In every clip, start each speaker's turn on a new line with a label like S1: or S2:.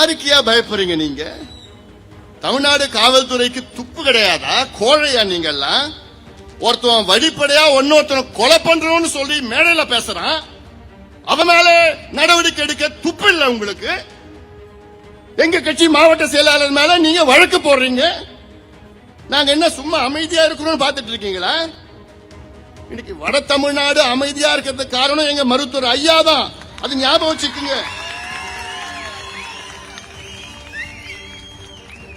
S1: யாருக்கியா பயப்படுறீங்க நீங்க? தமிழ்நாடு காவல்துறைக்கு துப்பு கிடையாதா? கோழையா நீங்கெல்லாம்? ஒருத்தவன் வழிப்படையா ஒன்னொருத்தனை கொலை பண்றோம்னு சொல்லி மேடையில பேசுறான். அவனால நடவடிக்கை எடுக்க துப்பு இல்ல உங்களுக்கு. எங்க கட்சி மாவட்ட செயலாளர் மேல நீங்க வழக்கு போடுறீங்க. நாங்க என்ன சும்மா அமைதியா இருக்கணும்னு பாத்துட்டு இருக்கீங்களா? இன்னைக்கு வட தமிழ்நாடு அமைதியா இருக்கிறதுக்கு காரணம் எங்க மருத்துவர் ஐயா தான். அது ஞாபகம் வச்சுக்கோங்க.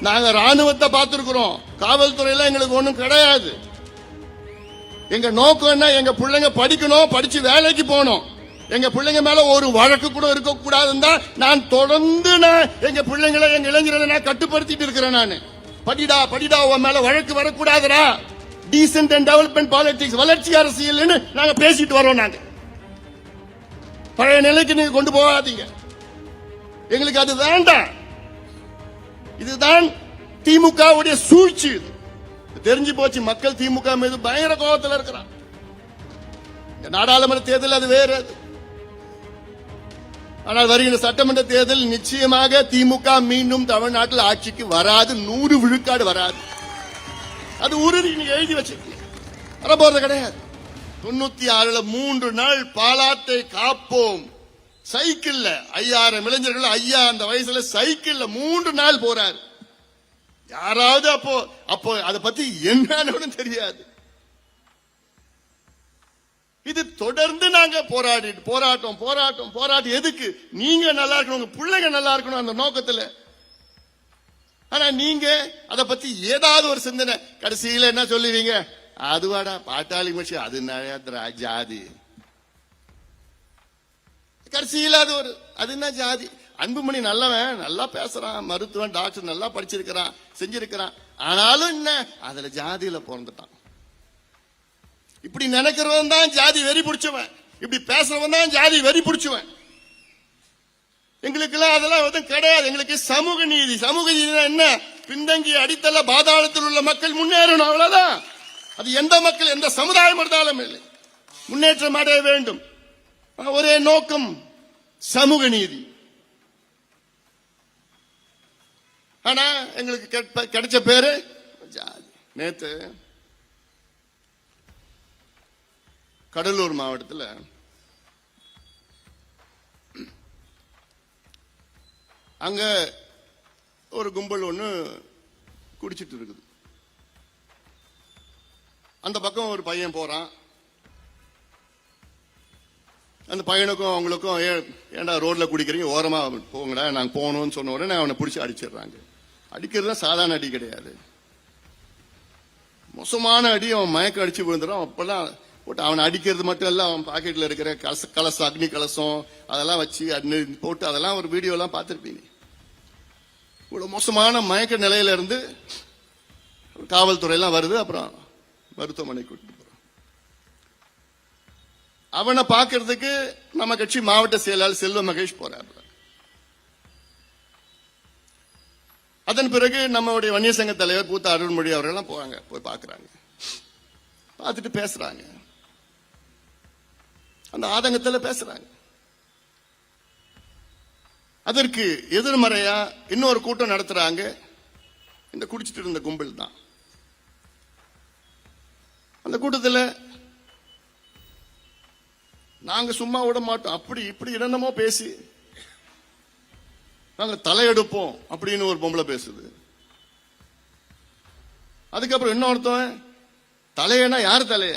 S1: நாங்க ராணுவத்தை பார்த்திருக்கிறோம். காவல்துறையில எங்களுக்கு ஒண்ணும் கிடையாது. எங்க நோக்கம் என்ன? எங்க பிள்ளைங்க படிக்கணும் படிச்சு வேலைக்கு போகணும். எங்க பிள்ளைங்க மேல ஒரு வழக்கு கூட இருக்க கூடாதுன்னு தான் நான் தொடர்ந்து நான் எங்க பிள்ளைங்களை எங்க இளைஞர்களை நான் கட்டுப்படுத்திட்டு இருக்கிறேன் நான். படிடா படிடா உன் மேல வழக்கு வரக்கூடாதுடா. டீசென்ட் அண்ட் டெவலப்மெண்ட் பாலிடிக்ஸ் வளர்ச்சி அரசியல்னு நாங்க பேசிட்டு வரோம் நாங்க. பழைய நிலைக்கு நீங்க கொண்டு போகாதீங்க. எங்களுக்கு அது வேண்டாம். இதுதான் திமுகவுடைய சூழ்ச்சி இது. தெரிஞ்சு போச்சு மக்கள் திமுக மீது பயங்கர கோபத்தில் இருக்கிறான் இந்த நாடாளுமன்ற தேர்தல் அது வேறு அது. ஆனால் வருகிற சட்டமன்ற தேர்தல் நிச்சயமாக திமுக மீண்டும் தமிழ்நாட்டில் ஆட்சிக்கு வராது நூறு விழுக்காடு வராது. அது உறுதி நீங்க எழுதி வச்சிருக்கீங்க. வர போறது கிடையாது. தொண்ணூத்தி ஆறுல மூன்று நாள் பாலாத்தை காப்போம். சைக்கிள்ல. ஐயாயிரம் இளைஞர்கள் ஐயா அந்த வயசுல சைக்கிள்ல மூன்று நாள் போறாரு. யாராவது அப்போ அப்போ அதை பத்தி என்னன்னு தெரியாது. இது தொடர்ந்து நாங்க போராடி போராட்டம் போராட்டம் போராட்டம். எதுக்கு? நீங்க நல்லா இருக்கணும் உங்க பிள்ளைங்க நல்லா இருக்கணும் அந்த நோக்கத்துல. ஆனா நீங்க அதை பத்தி ஏதாவது ஒரு சிந்தனை. கடைசியில என்ன சொல்லுவீங்க? அதுவாடா பாட்டாளி மனுஷி அது நிறைய ஜாதி. கடைசியில் அது ஒரு அது என்ன ஜாதி? அன்புமணி நல்லவன் நல்லா பேசுறான் மருத்துவன் டாக்டர் நல்லா படிச்சிருக்கிறான் செஞ்சிருக்கிறான். ஆனாலும் என்ன? அதுல ஜாதியில பிறந்துட்டான். இப்படி நினைக்கிறவன் தான் ஜாதி வெறி பிடிச்சவன். இப்படி பேசுறவன் தான் ஜாதி வெறி பிடிச்சவன். எங்களுக்கெல்லாம் அதெல்லாம் எதுவும் கிடையாது. எங்களுக்கு சமூக நீதி. சமூக நீதினா என்ன? பின்தங்கிய அடித்தள பாதாளத்தில் உள்ள மக்கள் முன்னேறணும் அவ்வளவுதான். அது எந்த மக்கள் எந்த சமுதாயம் இருந்தாலும் இல்லை. முன்னேற்றம் அடைய வேண்டும். ஒரே நோக்கம் சமூக நீதி. ஆனா எங்களுக்கு கிடைச்ச பேரு ஜாதி. நேத்து கடலூர் மாவட்டத்தில் அங்க ஒரு கும்பல் ஒண்ணு குடிச்சிட்டு இருக்குது. அந்த பக்கம் ஒரு பையன் போறான். அந்த பையனுக்கும் அவங்களுக்கும் ஏ- ஏன்டா ரோட்ல குடிக்கிறீங்க? ஓரமா போங்கடா நாங்கள் போகணும்னு சொன்ன உடனே அவனை பிடிச்சி அடிச்சிடுறாங்க. அடிக்கிறது சாதாரண அடி கிடையாது. மோசமான அடி அவன் மயக்க அடிச்சு விழுந்துடும். அப்பெல்லாம் போட்டு அவனை அடிக்கிறது மட்டும் இல்ல அவன் பாக்கெட்ல இருக்கிற கலச கலசம் அக்னி கலசம் அதெல்லாம் வச்சு அக்னி போட்டு அதெல்லாம் ஒரு வீடியோ எல்லாம் இவ்வளோ இவ்வளவு மோசமான மயக்க நிலையில இருந்து காவல்துறை எல்லாம் வருது. அப்புறம் மருத்துவமனை கூட்டிட்டு அவனை பார்க்கறதுக்கு நம்ம கட்சி மாவட்ட செயலாளர் செல்வ மகேஷ் போறாரு. அதன் பிறகு நம்மளுடைய வன்னிய சங்க தலைவர் பூத்த அருள்மொழி அவர்கள்லாம் போறாங்க போய் பார்க்கறாங்க. பார்த்துட்டு பேசுறாங்க. அந்த ஆதங்கத்தில் பேசுறாங்க. அதற்கு எதிர்மறையா இன்னொரு கூட்டம் நடத்துறாங்க. இந்த குடிச்சிட்டு இருந்த கும்பல் தான். அந்த கூட்டத்தில் நாங்க சும்மா விட மாட்டோம். அப்படி இப்படி என்னென்னமோ பேசி நாங்க தலையெடுப்போம் அப்படின்னு ஒரு பொம்பளை பேசுது. அதுக்கப்புறம் இன்னொருத்தன் தலையனா யார் தலைய?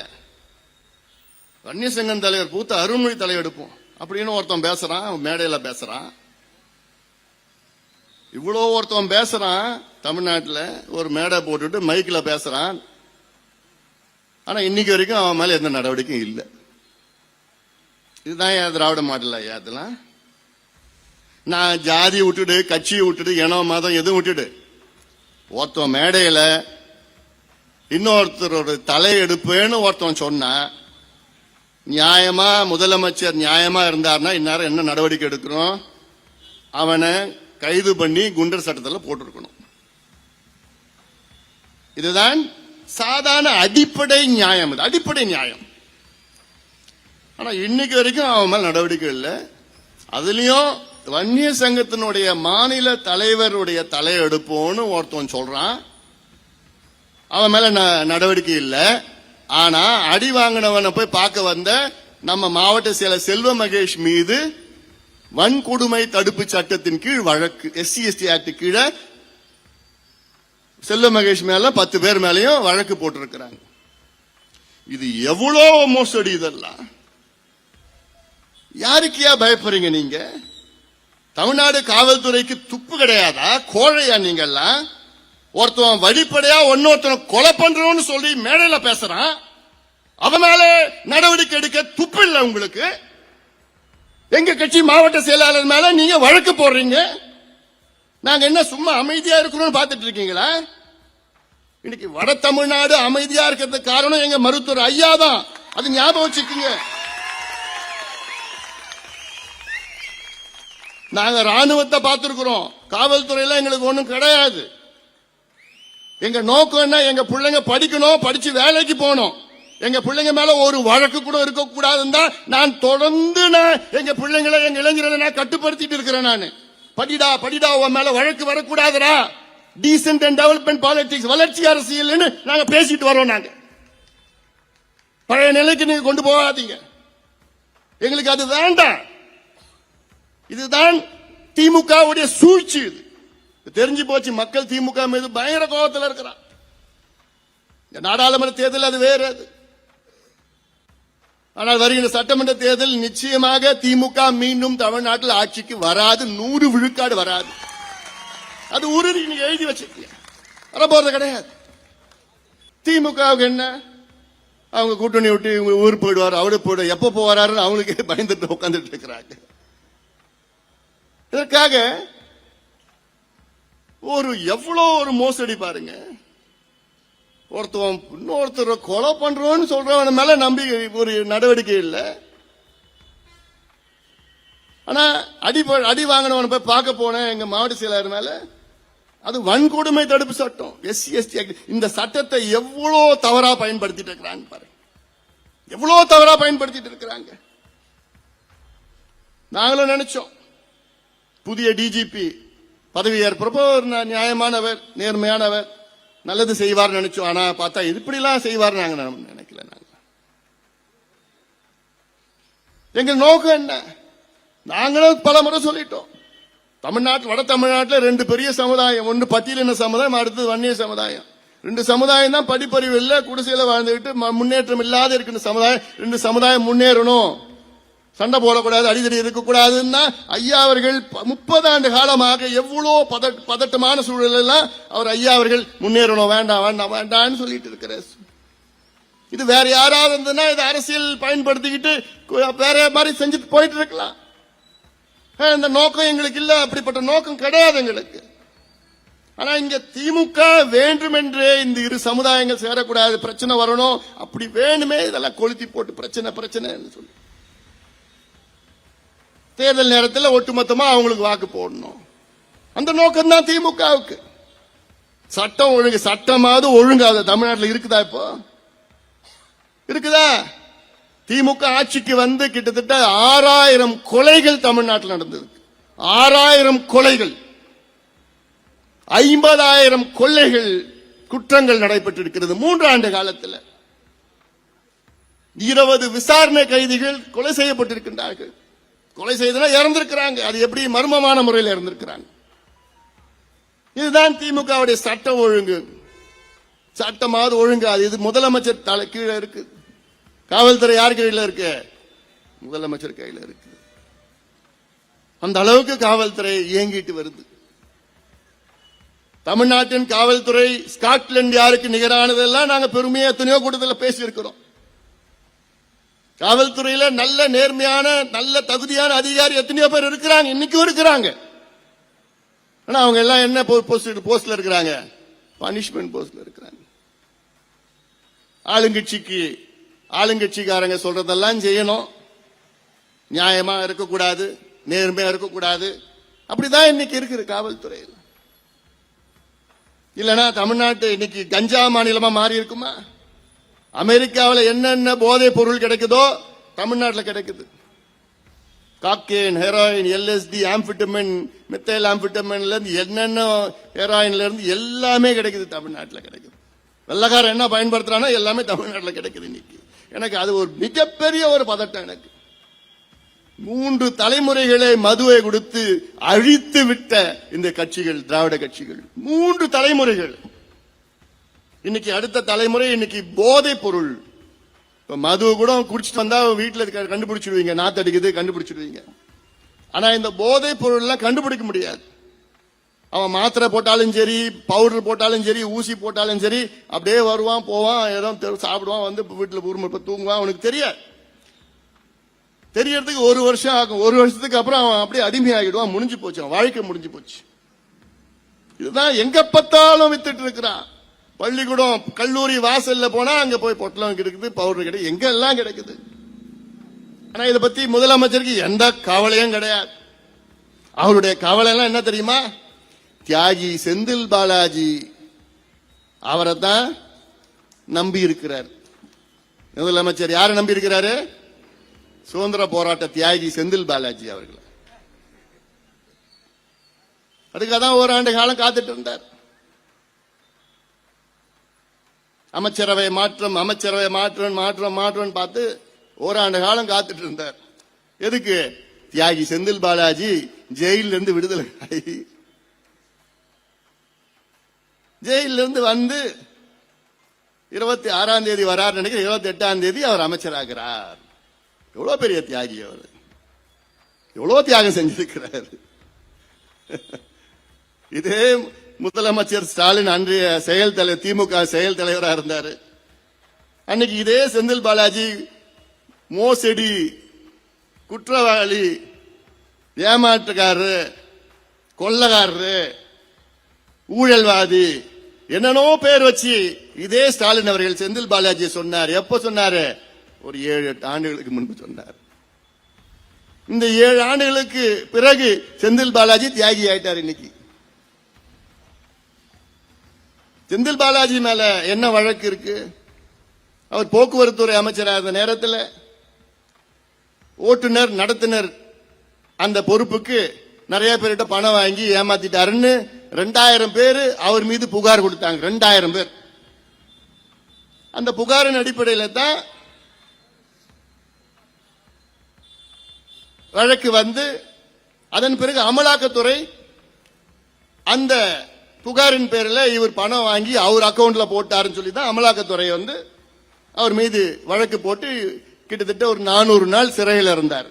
S1: வன்னியசங்கம் தலைவர் பூத்த அருள்மொழி தலையெடுப்போம் அப்படின்னு ஒருத்தன் பேசுறான் மேடையில பேசுறான். இவ்வளோ ஒருத்தன் பேசுறான் தமிழ்நாட்டில் ஒரு மேடை போட்டுட்டு மைக்கில் பேசுறான். ஆனா இன்னைக்கு வரைக்கும் அவன் மேல எந்த நடவடிக்கையும் இல்லை. இதுதான் என் திராவிட மாடல் ஐயா அதெல்லாம். நான் ஜாதி விட்டுடு கட்சியை விட்டுடு இன மதம் எதுவும் விட்டுடு. ஒருத்தன் மேடையில இன்னொருத்தரோட தலையெடுப்பேன்னு ஒருத்தன் சொன்னா நியாயமா முதலமைச்சர் நியாயமா இருந்தார்னா இந்நேரம் என்ன நடவடிக்கை எடுக்கிறோம்? அவனை கைது பண்ணி குண்டர் சட்டத்தில் போட்டிருக்கணும். இதுதான் சாதாரண அடிப்படை நியாயம் இது. அடிப்படை நியாயம். ஆனால் இன்னைக்கு வரைக்கும் அவன் மேல் நடவடிக்கை இல்லை. அதுலேயும் வன்னிய சங்கத்தினுடைய மாநில தலைவருடைய தலையெடுப்போன்னு ஒருத்தன் சொல்றான். அவன் மேல ந- நடவடிக்கை இல்லை. ஆனா அடி வாங்கினவனை போய் பார்க்க வந்த நம்ம மாவட்ட செயலர் செல்வ மகேஷ் மீது வன்கொடுமை தடுப்பு சட்டத்தின் கீழ் வழக்கு எஸ்சி எஸ்டி ஆக்ட் கீழே செல்வ மகேஷ் மேல பத்து பேர் மேலையும் வழக்கு போட்டிருக்கிறாங்க. இது எவ்வளோ மோசடி இதெல்லாம்? யாருக்கையா பயப்படுறீங்க நீங்க? தமிழ்நாடு காவல்துறைக்கு துப்பு கிடையாதா? கோழையா நீங்கெல்லாம்? ஒருத்தவன் வழிப்படையா ஒன்னொருத்தனை கொலை பண்றோம்னு சொல்லி மேடையில பேசுறான். அவனால நடவடிக்கை எடுக்க துப்பு இல்லை உங்களுக்கு? எங்க கட்சி மாவட்ட செயலாளர் மேல நீங்க வழக்கு போடுறீங்க? நாங்க என்ன சும்மா அமைதியா இருக்கணும்னு பாத்துட்டு இருக்கீங்களா? இன்னைக்கு வட தமிழ்நாடு அமைதியா இருக்கிறதுக்கு காரணம் எங்க மருத்துவர் ஐயா தான். அது ஞாபகம் வச்சுக்கோங்க. நாங்க ராணுவத்தை பார்த்திருக்கிறோம். காவல்துறையில எங்களுக்கு ஒண்ணும் கிடையாது. எங்க நோக்கம் என்ன? எங்க பிள்ளைங்க படிக்கணும் படிச்சு வேலைக்கு போகணும். எங்க பிள்ளைங்க மேல ஒரு வழக்கு கூட இருக்கக்கூடாதுன்னு தான் நான் தொடர்ந்து நான் எங்க பிள்ளைங்களை எங்க இளைஞர்களை நான் கட்டுப்படுத்திட்டு இருக்கிறேன் நான். படிடா படிடா உன் மேல வழக்கு வரக்கூடாதுடா. டீசென்ட் அண்ட் டெவலப்மெண்ட் பாலிடிக்ஸ் வளர்ச்சி அரசியல்னு நாங்க பேசிட்டு வரோம் நாங்க. பழைய நிலைக்கு நீங்க கொண்டு போகாதீங்க. எங்களுக்கு அது வேண்டாம். இதுதான் திமுகவுடைய சூழ்ச்சி இது. தெரிஞ்சு போச்சு மக்கள் திமுக மீது பயங்கர கோபத்தில் இருக்கிறான். இந்த நாடாளுமன்ற தேர்தல் அது வேறு அது. ஆனால் வருகின்ற சட்டமன்ற தேர்தல் நிச்சயமாக திமுக மீண்டும் தமிழ்நாட்டில் ஆட்சிக்கு வராது நூறு விழுக்காடு வராது. அது உறுதி நீங்க எழுதி வச்சிருக்கீங்க. வரப்போறது கிடையாது. திமுகவுக்கு என்ன? அவங்க கூட்டணி விட்டு இவங்க ஊர் போயிடுவார் அவரு போயிடுவார். எப்ப போவாருன்னு அவங்களுக்கே பயந்துட்டு உட்காந்துட்டு இருக்கிறாங்க. இதற்காக ஒரு எவ்வளோ ஒரு மோசடி பாருங்க. ஒருத்தவன் இன்னொருத்தர் கொலை பண்றோம்னு சொல்றவன் மேல நம்பிக்கை ஒரு நடவடிக்கை இல்லை. ஆனா அடி ப- அடி வாங்கினவனை போய் பார்க்க போனேன் எங்க மாவட்ட செயலாளர் மேல. அது வன்கொடுமை தடுப்பு சட்டம். எஸ்சி எஸ்டி இந்த சட்டத்தை எவ்வளோ தவறா பயன்படுத்திட்டு இருக்கிறாங்க பாருங்க. எவ்வளோ தவறா பயன்படுத்திட்டு இருக்கிறாங்க. நாங்களும் நினைச்சோம். புதிய டிஜிபி பதவி ஏற்பறப்போ நியாயமானவர் நேர்மையானவர் நல்லது செய்வார் நினைச்சோம். ஆனா பார்த்தா இப்படிலாம் செய்வார் நாங்க நினைக்கல நாங்க. எங்க நோக்கம் என்ன? நாங்களும் பல முறை சொல்லிட்டோம். தமிழ்நாட்டில் வட தமிழ்நாட்டில் ரெண்டு பெரிய சமுதாயம். ஒன்று பட்டியலின சமுதாயம் அடுத்தது வன்னிய சமுதாயம். ரெண்டு சமுதாயம் தான் படிப்பறிவு இல்லை குடிசையில் வாழ்ந்துகிட்டு ம- முன்னேற்றம் இல்லாத இருக்கிற சமுதாயம். ரெண்டு சமுதாயம் முன்னேறணும். சண்டை போடக்கூடாது அடிதடி இருக்கக்கூடாதுன்னா ஐயா அவர்கள் முப்பது ஆண்டு காலமாக எவ்வளோ பத பதட்டமான சூழலெல்லாம் அவர் ஐயா அவர்கள் முன்னேறணும் வேண்டாம் வேண்டாம் வேண்டாம்னு சொல்லிட்டு இருக்கிறார். இது வேற யாராவது இருந்ததுன்னா இது அரசியல் பயன்படுத்திக்கிட்டு வேற மாதிரி செஞ்சுட்டு போயிட்டு இருக்கலாம். ஆ, இந்த நோக்கம் எங்களுக்கு இல்லை அப்படிப்பட்ட நோக்கம் கிடையாது எங்களுக்கு. ஆனா இங்க திமுக வேண்டுமென்றே இந்த இரு சமுதாயங்கள் சேரக்கூடாது பிரச்சனை வரணும் அப்படி வேணுமே இதெல்லாம் கொளுத்தி போட்டு பிரச்சனை பிரச்சனைன்னு சொல்லி. தேர்தல் நேரத்தில் ஒட்டுமொத்தமா அவங்களுக்கு வாக்கு போடணும். அந்த நோக்கம் தான் திமுகவுக்கு. சட்டம் ஒழுங்கு சட்டமாவது ஒழுங்காவது தமிழ்நாட்டில் இருக்குதா இப்போ? இருக்குதா? திமுக ஆட்சிக்கு வந்து கிட்டத்தட்ட ஆறாயிரம் கொலைகள் தமிழ்நாட்டில் நடந்தது. ஆறாயிரம் கொலைகள். ஐம்பதாயிரம் கொள்ளைகள் குற்றங்கள் நடைபெற்றிருக்கிறது மூன்று ஆண்டு காலத்தில். இருபது விசாரணை கைதிகள் கொலை செய்யப்பட்டிருக்கின்றார்கள். கொலை செய்தனா இறந்திருக்கிறாங்க. அது எப்படி மர்மமான முறையில் இறந்திருக்கிறாங்க. இதுதான் திமுகவுடைய சட்ட ஒழுங்கு. சட்டமாவது ஒழுங்கு அது இது முதலமைச்சர் தலை கீழே இருக்கு. காவல்துறை யார் கையில் இருக்கு? முதலமைச்சர் கையில் இருக்கு. அந்த அளவுக்கு காவல்துறை இயங்கிட்டு வருது. தமிழ்நாட்டின் காவல்துறை ஸ்காட்லாந்து யாருக்கு நிகரானதெல்லாம் நாங்கள் பெருமையா எத்தனையோ கூட்டத்தில் பேசியிருக்கிறோம். காவல்துறையில நல்ல நேர்மையான நல்ல தகுதியான அதிகாரி எத்தனையோ பேர் இருக்கிறாங்க. இன்னைக்கும் இருக்கிறாங்க. ஆனா அவங்க எல்லாம் என்ன போஸ்ட் போஸ்ட்ல இருக்கிறாங்க? பனிஷ்மெண்ட் போஸ்ட்ல இருக்கிறாங்க. ஆளுங்கட்சிக்கு ஆளுங்கட்சிக்காரங்க சொல்றதெல்லாம் செய்யணும். நியாயமா இருக்கக்கூடாது நேர்மையா இருக்கக்கூடாது. அப்படிதான் இன்னைக்கு இருக்குது காவல்துறையில். இல்லைன்னா தமிழ்நாட்டு இன்னைக்கு கஞ்சா மாநிலமா மாறி இருக்குமா? அமெரிக்காவில் என்னென்ன போதைப் பொருள் கிடைக்குதோ தமிழ்நாட்டில் கிடைக்குது. Cocaine heroin LSD amphetamine methyl ஆம்பிட்டமின்ல இருந்து என்னென்ன ஹெராயின்ல இருந்து எல்லாமே கிடைக்குது தமிழ்நாட்டில் கிடைக்குது. வெள்ளக்காரன் என்ன பயன்படுத்துறானோ எல்லாமே தமிழ்நாட்டில் கிடைக்குது இன்னைக்கு. எனக்கு அது ஒரு மிகப்பெரிய ஒரு பதட்டம் எனக்கு. மூன்று தலைமுறைகளை மதுவை கொடுத்து அழித்து விட்ட இந்த கட்சிகள் திராவிட கட்சிகள். மூன்று தலைமுறைகள். இன்னைக்கு அடுத்த தலைமுறை இன்னைக்கு போதை பொருள் இப்ப மது கூட குடிச்சிட்டு வந்தா வீட்டுல க- கண்டுபிடிச்சிடுவீங்க. நாத்தடிக்குது கண்டுபிடிச்சிடுவீங்க. ஆனா இந்த போதை பொருள் கண்டுபிடிக்க முடியாது. அவன் மாத்திரை போட்டாலும் சரி பவுடர் போட்டாலும் சரி ஊசி போட்டாலும் சரி அப்படியே வருவான் போவான் ஏதோ தெரு- சாப்பிடுவான் வந்து வீட்டுல ஊர்ம தூங்குவான் அவனுக்கு தெரியாது. தெரியறதுக்கு ஒரு வருஷம் ஆகும். ஒரு வருஷத்துக்கு அப்புறம் அவன் அப்படியே அடிமையாகிடுவான் முடிஞ்சு போச்சு. அவன் வாழ்க்கை முடிஞ்சு போச்சு. இதுதான் எங்க பார்த்தாலும் வித்துட்டு இருக்கிறான். பள்ளிக்கூடம் கல்லூரி வாசல்ல போனா அங்க போய் பொட்டலம் கிடைக்குது பவுடர் கிடைக்குது எங்க எல்லாம் கிடைக்குது? ஆனா இதை பத்தி முதலமைச்சருக்கு எந்த கவலையும் கிடையாது. அவருடைய கவலை எல்லாம் என்ன தெரியுமா? தியாகி செந்தில் பாலாஜி அவரை தான் நம்பி இருக்கிறார். முதலமைச்சர் யாரை நம்பி இருக்கிறாரு? சுதந்திர போராட்ட தியாகி செந்தில் பாலாஜி அவர்கள். அதுக்காக தான் ஓராண்டு காலம் காத்துட்டு இருந்தார். அமைச்சரவை மாற்றம் அமைச்சரவை மாற்றம் மாற்றம் மாற்றம் பார்த்து ஓராண்டு காலம் காத்துட்டு இருந்தார். எதுக்கு? தியாகி செந்தில் பாலாஜி ஜெயில இருந்து விடுதலை ஆகி. ஜெயில இருந்து வந்து இருபத்தி ஆறாம் தேதி வரார் நினைக்கிறேன். இருபத்தி எட்டாம் தேதி அவர் அமைச்சராகிறார். எவ்வளவு பெரிய தியாகி அவர். எவ்வளவு தியாகம் செஞ்சிருக்கிறார். இதே முதலமைச்சர் ஸ்டாலின் அன்றைய செயல் தலைவர் திமுக செயல் தலைவராக இருந்தாரு. அன்னைக்கு இதே செந்தில் பாலாஜி மோசடி குற்றவாளி ஏமாற்றுக்காரரு கொள்ளக்காரரு ஊழல்வாதி என்னென்னோ பேர் வச்சு இதே ஸ்டாலின் அவர்கள் செந்தில் பாலாஜி சொன்னார். எப்ப சொன்னாரு? ஒரு ஏழு எட்டு ஆண்டுகளுக்கு முன்பு சொன்னார். இந்த ஏழு ஆண்டுகளுக்கு பிறகு செந்தில் பாலாஜி தியாகி ஆயிட்டார் இன்னைக்கு. செந்தில் பாலாஜி மேல என்ன வழக்கு இருக்கு? அவர் போக்குவரத்துறை அமைச்சராக இருந்த நேரத்தில் ஓட்டுநர் நடத்துனர் அந்த பொறுப்புக்கு நிறைய பேர்கிட்ட பணம் வாங்கி ஏமாத்திட்டாருன்னு ரெண்டாயிரம் பேர் அவர் மீது புகார் கொடுத்தாங்க. ரெண்டாயிரம் பேர். அந்த புகாரின் அடிப்படையில் தான் வழக்கு வந்து அதன் பிறகு அமலாக்கத்துறை அந்த புகாரின் பேரில் இவர் பணம் வாங்கி அவர் அக்கௌண்ட்டில் போட்டாருன்னு சொல்லி தான் அமலாக்கத்துறை வந்து அவர் மீது வழக்கு போட்டு கிட்டத்தட்ட ஒரு நானூறு நாள் சிறையில் இருந்தார்.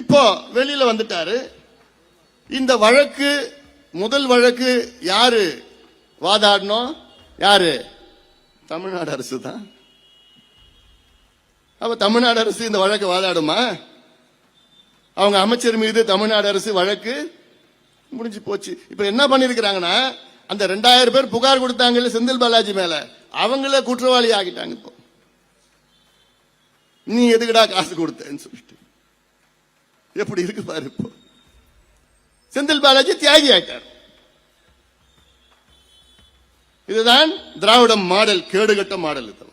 S1: இப்போ வெளியில வந்துட்டாரு. இந்த வழக்கு முதல் வழக்கு யாரு வாதாடணும் யாரு? தமிழ்நாடு அரசு தான். அப்ப தமிழ்நாடு அரசு இந்த வழக்கு வாதாடுமா? அவங்க அமைச்சர் மீது தமிழ்நாடு அரசு வழக்கு முடிஞ்சு போச்சு. இப்ப என்ன பண்ணிருக்கிறாங்கன்னா அந்த ரெண்டாயிரம் பேர் புகார் கொடுத்தாங்கல்ல செந்தில் பாலாஜி மேல. அவங்கள குற்றவாளி ஆகிட்டாங்க இப்போ. நீ எதுக்குடா காசு கொடுத்தேன்னு சொல்லிட்டு. எப்படி இருக்கு பாரு இப்போ. செந்தில் பாலாஜி தியாகி ஆயிட்டார். இதுதான் திராவிட மாடல் கேடுகட்ட மாடல் இது.